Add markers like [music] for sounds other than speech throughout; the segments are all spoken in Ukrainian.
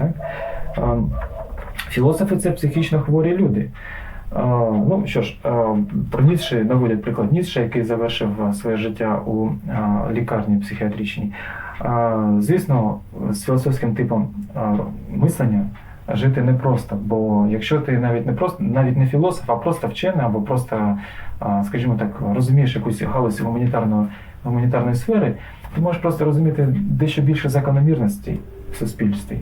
Так? Філософи це психічно хворі люди. Ну що ж, про Ніцше наводять приклад Ніцше, який завершив своє життя у лікарні психіатричній. Звісно, з філософським типом мислення жити непросто, бо якщо ти навіть не просто навіть не філософ, а просто вчений, або просто, скажімо так, розумієш якусь галузь гуманітарної, гуманітарної сфери, ти можеш просто розуміти дещо більше закономірностей в суспільстві.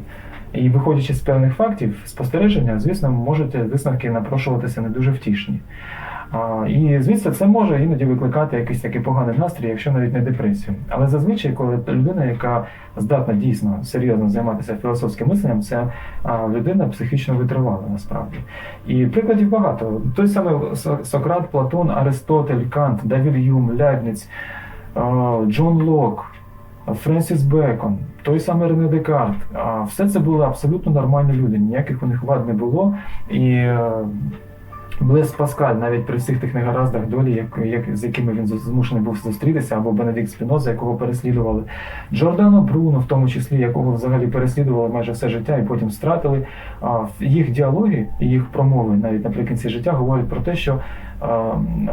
І виходячи з певних фактів, спостереження, звісно, можуть висновки напрошуватися не дуже втішні. А, І звісно, це може іноді викликати якийсь такий поганий настрій, якщо навіть не депресію. Але зазвичай, коли людина, яка здатна дійсно серйозно займатися філософським мисленням, це людина психічно витривала насправді. І прикладів багато. Той самий Сократ, Платон, Аристотель, Кант, Давід Юм, Лейбниц, а, Джон Лок. Френсіс Бекон, той самий Рене Декарт. Все це були абсолютно нормальні люди, ніяких у них вад не було. І е, Блес Паскаль, навіть при всіх тих негараздах долі, як, як, з якими він змушений був зустрітися, або Бенедикт Спіноза, якого переслідували, Джордано Бруно, в тому числі, якого взагалі переслідували майже все життя і потім стратили. А, їх діалоги і їх промови навіть наприкінці життя говорять про те, що е,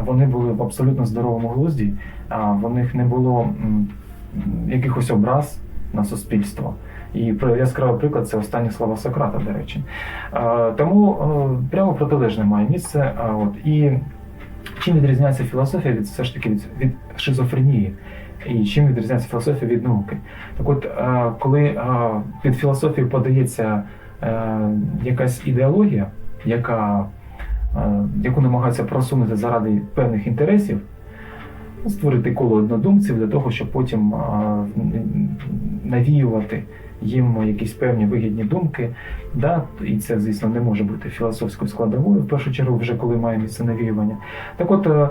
вони були в абсолютно здоровому глузді, а в них не було м, якихось образ на суспільство. І яскравий приклад це останні слова Сократа, до речі. Е, Тому е, прямо протилежне має місце. Е, От. І чим відрізняється філософія від все ж таки від, від шизофренії? І чим відрізняється філософія від науки? Так от, коли під філософію подається якась ідеологія, яка, яку намагаються просунути заради певних інтересів, створити коло однодумців для того, щоб потім навіювати їм якісь певні вигідні думки. Да? І це, звісно, не може бути філософською складовою, в першу чергу, вже коли має місце навіювання. Так от, е, е,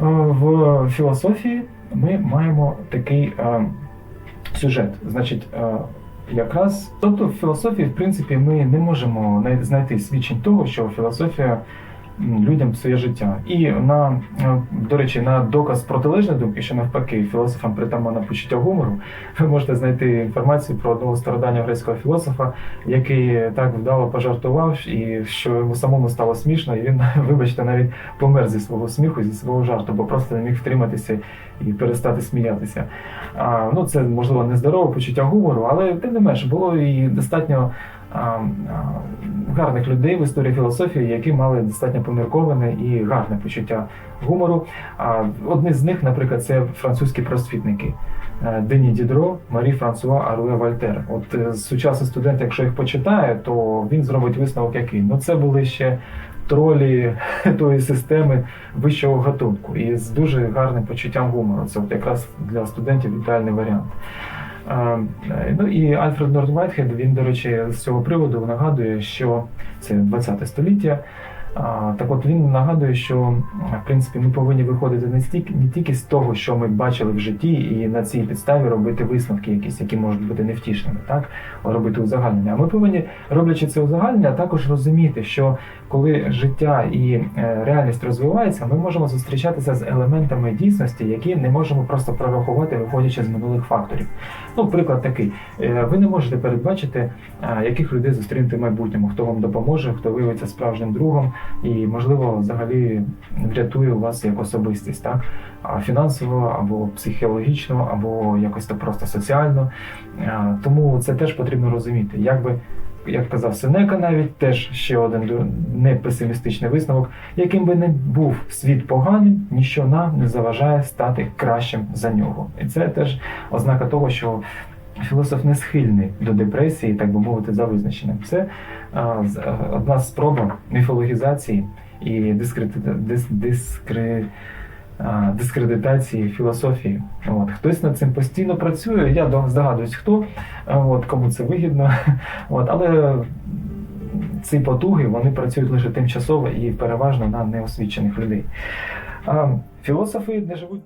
в філософії ми маємо такий е, сюжет. Значить, якраз тобто в філософії, в принципі, ми не можемо знайти свідчень того, що філософія людям псує життя. І на е, до речі, на доказ протилежної думки, що навпаки, філософам притаманна почуття гумору, [laughs] ви можете знайти інформацію про одного стародавнього грецького філософа, який так вдало пожартував, і що йому самому стало смішно, і він, [laughs] вибачте, навіть помер зі свого сміху, зі свого жарту, бо просто не міг втриматися і перестати сміятися. А, ну, це можливо нездорове почуття гумору, але тим не менш було і достатньо гарних людей в історії філософії, які мали достатньо помірковане і гарне почуття гумору. Одні з них, наприклад, це французькі просвітники. е, Дені Дідро, Марі Франсуа Арле Вольтер. От е, сучасний студент, якщо їх почитає, то він зробить висновок який. Ну це були ще тролі [laughs] тої системи вищого гатунку і з дуже гарним почуттям гумору. Це от якраз для студентів ідеальний варіант. Е, Ну і Альфред Норд Вайтхед, він, до речі, з цього приводу нагадує, що це 20 століття. Так от він нагадує, що в принципі ми повинні виходити не стільки не тільки з того, що ми бачили в житті, і на цій підставі робити висновки, якісь, які можуть бути невтішними, так робити узагальнення. А ми повинні, роблячи це узагальнення, також розуміти, що коли життя і е, реальність розвивається, ми можемо зустрічатися з елементами дійсності, які не можемо просто прорахувати, виходячи з минулих факторів. Ну, приклад такий: Е, ви не можете передбачити, яких людей зустрінете в майбутньому, хто вам допоможе, хто виявиться справжнім другом і, можливо, взагалі врятує вас як особистість, так? Фінансово або психологічно, або якось то просто соціально. Тому це теж потрібно розуміти. Якби як казав Сенека, навіть теж ще один не песимістичний висновок, яким би не був світ поганим, ніщо нам не заважає стати кращим за нього. І це теж ознака того, що філософ не схильний до депресії, так би мовити, за визначенням. Це з- а, одна спроба міфологізації і дискредит- дис, дискре, а, дискредитації філософії. От. Хтось над цим постійно працює, я до- здогадуюсь, хто, от, кому це вигідно. [laughs] От, але ці потуги вони працюють лише тимчасово і переважно на неосвічених людей. Філософи не живуть.